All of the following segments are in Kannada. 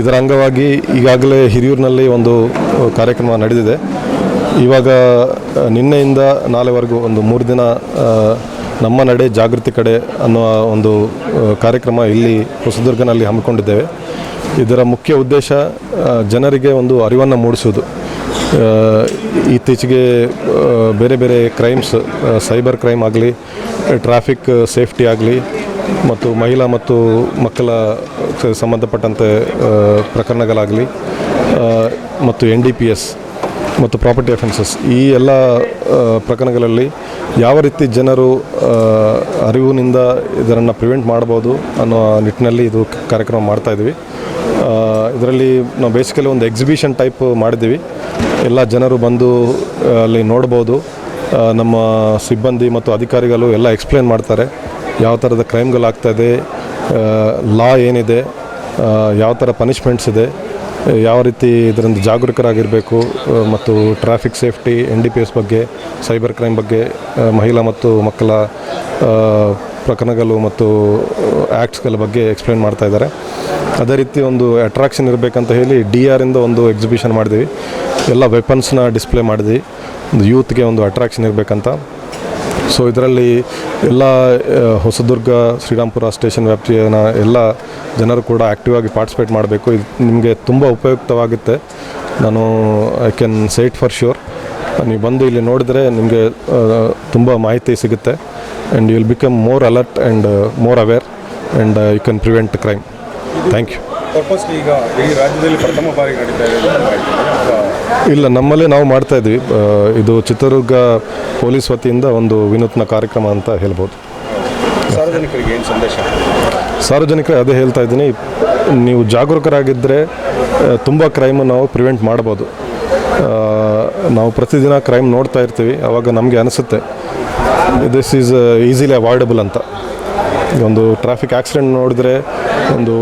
ಇದರ ಅಂಗವಾಗಿ ಈಗಾಗಲೇ ಹಿರಿಯೂರಿನಲ್ಲಿ ಒಂದು ಕಾರ್ಯಕ್ರಮ ನಡೆದಿದೆ. ಇವಾಗ ನಿನ್ನೆಯಿಂದ ನಾಳೆವರೆಗೂ ಒಂದು ಮೂರು ದಿನ ನಮ್ಮ ನಡೆ ಜಾಗೃತಿ ಕಡೆ ಅನ್ನುವ ಒಂದು ಕಾರ್ಯಕ್ರಮ ಇಲ್ಲಿ ಹೊಸದುರ್ಗನಲ್ಲಿ ಹಮ್ಮಿಕೊಂಡಿದ್ದೇವೆ. ಇದರ ಮುಖ್ಯ ಉದ್ದೇಶ ಜನರಿಗೆ ಒಂದು ಅರಿವನ್ನು ಮೂಡಿಸುವುದು. ಆ, ಇತ್ತೀಚೆಗೆ ಬೇರೆ ಬೇರೆ ಕ್ರೈಮ್ಸ್ ಸೈಬರ್ ಕ್ರೈಮ್ ಆಗಲಿ ಟ್ರಾಫಿಕ್ ಸೇಫ್ಟಿ ಆಗಲಿ ಮತ್ತು ಮಹಿಳಾ ಮತ್ತು ಮಕ್ಕಳ ಸಂಬಂಧಪಟ್ಟಂತೆ ಪ್ರಕರಣಗಳಾಗಲಿ ಮತ್ತು ಎನ್ ಡಿ ಪಿ ಎಸ್ ಮತ್ತು ಪ್ರಾಪರ್ಟಿ ಅಫೆನ್ಸಸ್ ಈ ಎಲ್ಲ ಪ್ರಕರಣಗಳಲ್ಲಿ ಯಾವ ರೀತಿ ಜನರು ಅರಿವಿನಿಂದ ಇದನ್ನು ಪ್ರಿವೆಂಟ್ ಮಾಡ್ಬೋದು ಅನ್ನೋ ನಿಟ್ಟಿನಲ್ಲಿ ಇದು ಕಾರ್ಯಕ್ರಮ ಮಾಡ್ತಾ ಇದ್ವಿ. ಇದರಲ್ಲಿ ನಾವು ಬೇಸಿಕಲಿ ಒಂದು ಎಕ್ಸಿಬಿಷನ್ ಟೈಪ್ ಮಾಡಿದ್ದೀವಿ. ಎಲ್ಲ ಜನರು ಬಂದು ಅಲ್ಲಿ ನೋಡ್ಬೋದು. ನಮ್ಮ ಸಿಬ್ಬಂದಿ ಮತ್ತು ಅಧಿಕಾರಿಗಳು ಎಲ್ಲ ಎಕ್ಸ್ಪ್ಲೇನ್ ಮಾಡ್ತಾರೆ. ಯಾವ ಥರದ ಕ್ರೈಮ್ಗಳಾಗ್ತಾಯಿದೆ ಲಾ ಏನಿದೆ ಯಾವ ಥರ ಪನಿಷ್ಮೆಂಟ್ಸ್ ಇದೆ, ಯಾವ ರೀತಿ ಇದರಿಂದ ಜಾಗರೂಕರಾಗಿರಬೇಕು ಮತ್ತು traffic safety N D P S ಬಗ್ಗೆ ಸೈಬರ್ ಕ್ರೈಮ್ ಬಗ್ಗೆ ಮಹಿಳಾ ಮತ್ತು ಮಕ್ಕಳ ಪ್ರಕರಣಗಳು ಮತ್ತು ಆ್ಯಕ್ಟ್ಸ್ಗಳ ಬಗ್ಗೆ ಎಕ್ಸ್ಪ್ಲೇನ್ ಮಾಡ್ತಾ ಇದ್ದಾರೆ. ಅದೇ ರೀತಿ ಒಂದು ಅಟ್ರಾಕ್ಷನ್ ಇರಬೇಕಂತ ಹೇಳಿ ಡಿ ಆರಿಂದ ಒಂದು ಎಕ್ಸಿಬಿಷನ್ ಮಾಡಿದ್ವಿ. ಎಲ್ಲ ವೆಪನ್ಸ್ನ ಡಿಸ್ಪ್ಲೇ ಮಾಡಿದ್ವಿ. ಒಂದು ಯೂತ್ಗೆ ಒಂದು ಅಟ್ರಾಕ್ಷನ್ ಇರಬೇಕಂತ. ಸೊ ಇದರಲ್ಲಿ ಎಲ್ಲ ಹೊಸದುರ್ಗ, ಶ್ರೀರಾಮ್ಪುರ ಸ್ಟೇಷನ್ ವ್ಯಾಪ್ತಿಯ ಎಲ್ಲ ಜನರು ಕೂಡ ಆ್ಯಕ್ಟಿವ್ ಆಗಿ ಪಾರ್ಟಿಸಿಪೇಟ್ ಮಾಡಬೇಕು. ಇದು ನಿಮಗೆ ತುಂಬ ಉಪಯುಕ್ತವಾಗುತ್ತೆ. ನಾನು I can say for sure ನೀವು ಬಂದು ಇಲ್ಲಿ ನೋಡಿದರೆ ನಿಮಗೆ ತುಂಬ ಮಾಹಿತಿ ಸಿಗುತ್ತೆ. And you will become more alert and more aware and you can prevent crime thank you ಈಗ ಇಡೀ ರಾಜ್ಯದಲ್ಲಿ ಪ್ರಥಮ ಬಾರಿ ನಡೀತಾ ಇದೆ ಇಲ್ಲ ನಮ್ಮಲ್ಲೇ ನಾವು ಮಾಡ್ತಾ ಇದ್ವಿ. ಇದು ಚಿತ್ರದುರ್ಗ ಪೊಲೀಸ್ ವತಿಯಿಂದ ಒಂದು ವಿನೂತ್ನ ಕಾರ್ಯಕ್ರಮ ಅಂತ ಹೇಳ್ಬೋದು. ಸಾರ್ವಜನಿಕರಿಗೆ ಏನು ಸಂದೇಶ? ಸಾರ್ವಜನಿಕರು ಅದೇ ಹೇಳ್ತಾ ಇದ್ದೀನಿ. ನೀವು ಜಾಗರೂಕರಾಗಿದ್ದರೆ ತುಂಬ ಕ್ರೈಮ್ ನಾವು ಪ್ರಿವೆಂಟ್ ಮಾಡ್ಬೋದು. ನಾವು ಪ್ರತಿದಿನ ಕ್ರೈಮ್ ನೋಡ್ತಾ ಇರ್ತೀವಿ. ಆವಾಗ ನಮಗೆ ಅನಿಸುತ್ತೆ. ದಿಸ್ ಈಸ್ ಈಸಿಲಿ ಅವಾಯ್ಡಬಲ್ ಅಂತ. ಒಂದು ಟ್ರಾಫಿಕ್ ಆಕ್ಸಿಡೆಂಟ್ ನೋಡಿದ್ರೆ ಒಂದು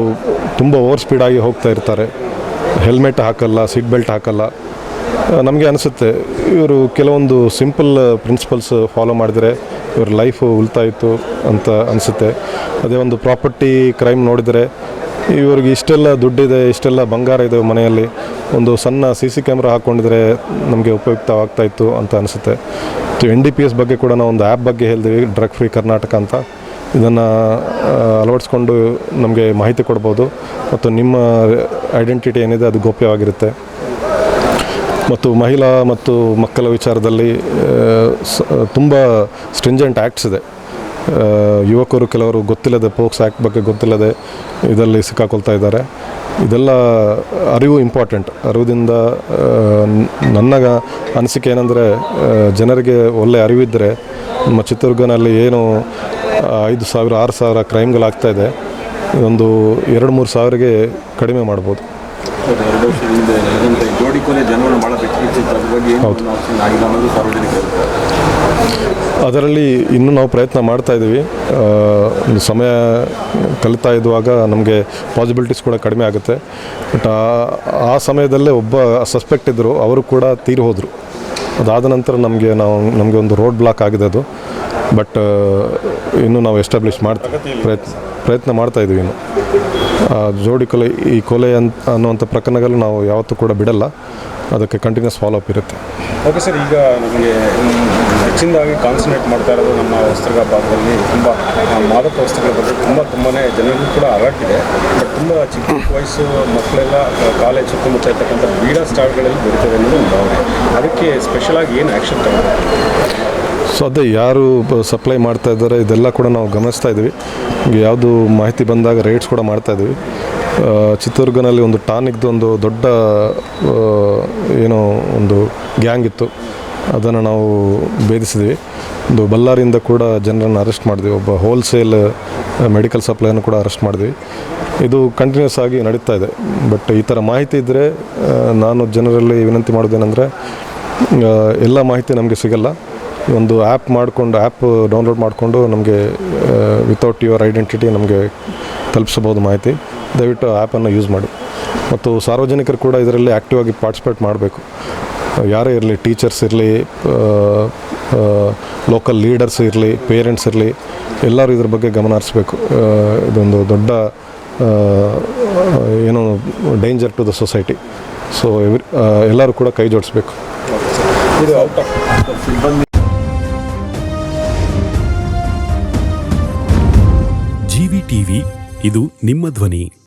ತುಂಬ ಓವರ್ ಸ್ಪೀಡಾಗಿ ಹೋಗ್ತಾ ಇರ್ತಾರೆ. ಹೆಲ್ಮೆಟ್ ಹಾಕಲ್ಲ ಸೀಟ್ ಬೆಲ್ಟ್ ಹಾಕಲ್ಲ. ನಮಗೆ ಅನಿಸುತ್ತೆ, ಇವರು ಕೆಲವೊಂದು ಸಿಂಪಲ್ ಪ್ರಿನ್ಸಿಪಲ್ಸ್ ಫಾಲೋ ಮಾಡಿದರೆ ಇವ್ರ ಲೈಫು ಉಳಿತಾಯಿತು ಅಂತ ಅನಿಸುತ್ತೆ. ಅದೇ ಒಂದು ಪ್ರಾಪರ್ಟಿ ಕ್ರೈಮ್ ನೋಡಿದರೆ ಇವ್ರಿಗೆ ಇಷ್ಟೆಲ್ಲ ದುಡ್ಡಿದೆ, ಇಷ್ಟೆಲ್ಲ ಬಂಗಾರ ಇದೆ ಮನೆಯಲ್ಲಿ. ಒಂದು ಸಣ್ಣ ಸಿ ಸಿ ಕ್ಯಾಮ್ರಾ ಹಾಕ್ಕೊಂಡಿದ್ರೆ ನಮಗೆ ಉಪಯುಕ್ತವಾಗ್ತಾಯಿತ್ತು ಅಂತ ಅನಿಸುತ್ತೆ. ಮತ್ತು ಎನ್ ಡಿ ಪಿ ಎಸ್ ಬಗ್ಗೆ ಕೂಡ ನಾವು ಒಂದು ಆ್ಯಪ್ ಬಗ್ಗೆ ಹೇಳಿದ್ವಿ ಡ್ರಗ್ ಫ್ರೀ ಕರ್ನಾಟಕ ಅಂತ. ಇದನ್ನು ಅಳವಡಿಸ್ಕೊಂಡು ನಮಗೆ ಮಾಹಿತಿ ಕೊಡ್ಬೋದು. ಮತ್ತು ನಿಮ್ಮ ಐಡೆಂಟಿಟಿ ಏನಿದೆ ಅದು ಗೋಪ್ಯವಾಗಿರುತ್ತೆ. ಮತ್ತು ಮಹಿಳಾ ಮತ್ತು ಮಕ್ಕಳ ವಿಚಾರದಲ್ಲಿ ತುಂಬ ಸ್ಟ್ರಿಂಜೆಂಟ್ ಆ್ಯಕ್ಟ್ಸ್ ಇದೆ. ಯುವಕರು ಕೆಲವರು ಗೊತ್ತಿಲ್ಲದೆ, ಪೋಕ್ಸ್ ಆ್ಯಕ್ಟ್ ಬಗ್ಗೆ ಗೊತ್ತಿಲ್ಲದೆ ಇದರಲ್ಲಿ ಸಿಕ್ಕಾಕೊಳ್ತಾ ಇದ್ದಾರೆ. ಇದೆಲ್ಲ ಅರಿವು ಇಂಪಾರ್ಟೆಂಟ್. ಅರಿವಿಂದ ನನ್ನ ಅನಿಸಿಕೆ ಏನಂದರೆ ಜನರಿಗೆ ಒಳ್ಳೆ ಅರಿವಿದ್ದರೆ, ನಮ್ಮ ಚಿತ್ರದುರ್ಗನಲ್ಲಿ ಏನು ಐದು ಸಾವಿರ, ಆರು ಸಾವಿರ ಕ್ರೈಮ್ಗಳಾಗ್ತಾಯಿದೆ ಒಂದು ಎರಡು ಮೂರು ಸಾವಿರಗೆ ಕಡಿಮೆ ಮಾಡ್ಬೋದು. ಎರಡು ವರ್ಷದ ಹಿಂದೆ ಜೋಡಿ ಕೊನೆ ಜನರನ್ನು ಭಾಳ ಬೆಚ್ಚಗಿತ್ತು ಅದ್ರ ಬಗ್ಗೆ ಏನು ಆಪ್ಷನ್ ಆಗಿಲ್ಲ ಅನ್ನೋದು ಸಾರ್ವಜನಿಕರು ಅದರಲ್ಲಿ ಇನ್ನೂ ನಾವು ಪ್ರಯತ್ನ ಮಾಡ್ತಾ ಇದ್ದೀವಿ. ಸಮಯ ಕಲಿತಾ ಇದ್ದಾಗ ನಮಗೆ ಪಾಸಿಬಿಲಿಟೀಸ್ ಕೂಡ ಕಡಿಮೆ ಆಗುತ್ತೆ. ಬಟ್ ಆ ಸಮಯದಲ್ಲೇ ಒಬ್ಬ ಸಸ್ಪೆಕ್ಟ್ ಇದ್ದರು ಅವರು ಕೂಡ ತೀರಿ ಹೋದರು. ಅದಾದ ನಂತರ ನಮಗೆ ನಾವು, ನಮಗೆ ಒಂದು ರೋಡ್ ಬ್ಲಾಕ್ ಆಗಿದೆ ಅದು. ಬಟ್ ಇನ್ನೂ ನಾವು ಎಸ್ಟಾಬ್ಲಿಷ್ ಮಾಡ್ತೀವಿ ಪ್ರಯತ್ನ ಪ್ರಯತ್ನ ಮಾಡ್ತಾ ಇದ್ದೀವಿ ಇನ್ನು. ಜೋಡಿ ಕೊಲೆ, ಈ ಕೊಲೆ ಅಂತ ಅನ್ನುವಂಥ ಪ್ರಕರಣಗಳು ನಾವು ಯಾವತ್ತೂ ಕೂಡ ಬಿಡಲ್ಲ. ಅದಕ್ಕೆ ಕಂಟಿನ್ಯೂಸ್ ಫಾಲೋಅಪ್ ಇರುತ್ತೆ. ಓಕೆ ಸರ್ ಈಗ ನಮಗೆ ಹೆಚ್ಚಿನದಾಗಿ ಕಾನ್ಸಂಟ್ರೇಟ್ ಮಾಡ್ತಾ ಇರೋದು ನಮ್ಮ ವಸ್ತ್ರಗ ಭಾಗದಲ್ಲಿ ತುಂಬ ಮಾದಕ ವಸ್ತುಗಳ ಬಗ್ಗೆ ತುಂಬ ತುಂಬಾ ಜನರಿಗೂ ಕೂಡ ಅಲರ್ಟ್ ಇದೆ. ಬಟ್ ತುಂಬ ಚಿಕ್ಕ ವಯಸ್ಸು ಮಕ್ಕಳೆಲ್ಲ ಕಾಲೇಜ್ ಸುತ್ತಮುತ್ತ ಇರ್ತಕ್ಕಂಥ ಬೀಡಾ ಸ್ಟಾಲ್ಗಳಲ್ಲಿ ಬರ್ತದೆ ಅನ್ನೋದು ಒಂದು ಭಾವನೆ. ಅದಕ್ಕೆ ಸ್ಪೆಷಲಾಗಿ ಏನು ಆ್ಯಕ್ಷನ್ ತಗೊಂಡು ಸೊ ಅದೇ ಯಾರು ಸಪ್ಲೈ ಮಾಡ್ತಾ ಇದ್ದಾರೆ, ಇದೆಲ್ಲ ಕೂಡ ನಾವು ಗಮನಿಸ್ತಾ ಇದ್ದೀವಿ. ಯಾವುದು ಮಾಹಿತಿ ಬಂದಾಗ ರೇಟ್ಸ್ ಕೂಡ ಮಾಡ್ತಾ ಇದ್ದೀವಿ. ಚಿತ್ರದುರ್ಗನಲ್ಲಿ ಒಂದು ಟಾನಿಕ್ದು ಒಂದು ದೊಡ್ಡ ಏನೋ ಒಂದು ಗ್ಯಾಂಗ್ ಇತ್ತು. ಅದನ್ನು ನಾವು ಭೇದಿಸಿದ್ವಿ. ಒಂದು ಬಳ್ಳಾರಿಯಿಂದ ಕೂಡ ಜನರನ್ನು ಅರೆಸ್ಟ್ ಮಾಡಿದ್ವಿ. ಒಬ್ಬ ಹೋಲ್ಸೇಲ್ ಮೆಡಿಕಲ್ ಸಪ್ಲೈಯನ್ನು ಕೂಡ ಅರೆಸ್ಟ್ ಮಾಡಿದ್ವಿ. ಇದು ಕಂಟಿನ್ಯೂಸ್ ಆಗಿ ನಡೀತಾ ಇದೆ. ಬಟ್ ಈ ಥರ ಮಾಹಿತಿ ಇದ್ದರೆ ನಾನು ಜನರಲ್ಲಿ ವಿನಂತಿ ಮಾಡೋದೇನೆಂದರೆ ಎಲ್ಲ ಮಾಹಿತಿ ನಮಗೆ ಸಿಗಲ್ಲ. ಒಂದು ಆ್ಯಪ್ ಮಾಡಿಕೊಂಡು ಆ್ಯಪ್ ಡೌನ್ಲೋಡ್ ಮಾಡಿಕೊಂಡು ನಮಗೆ ವಿತೌಟ್ ಯುವರ್ ಐಡೆಂಟಿಟಿ ನಮಗೆ ತಲುಪಿಸಬಹುದು ಮಾಹಿತಿ. ದಯವಿಟ್ಟು ಆ್ಯಪನ್ನು ಯೂಸ್ ಮಾಡಿ. ಮತ್ತು ಸಾರ್ವಜನಿಕರು ಕೂಡ ಇದರಲ್ಲಿ ಆ್ಯಕ್ಟಿವ್ ಆಗಿ ಪಾರ್ಟಿಸಿಪೇಟ್ ಮಾಡಬೇಕು. ಯಾರೇ ಇರಲಿ ಟೀಚರ್ಸ್ ಇರಲಿ ಲೋಕಲ್ ಲೀಡರ್ಸ್ ಇರಲಿ ಪೇರೆಂಟ್ಸ್ ಇರಲಿ ಎಲ್ಲರೂ ಇದ್ರ ಬಗ್ಗೆ ಗಮನ ಹರಿಸ್ಬೇಕು. ಇದೊಂದು ದೊಡ್ಡ ಏನು danger to the society so every ಎಲ್ಲರೂ ಕೂಡ ಕೈ ಜೋಡಿಸ್ಬೇಕು. G V of GV TV ಇದು ನಿಮ್ಮ ಧ್ವನಿ.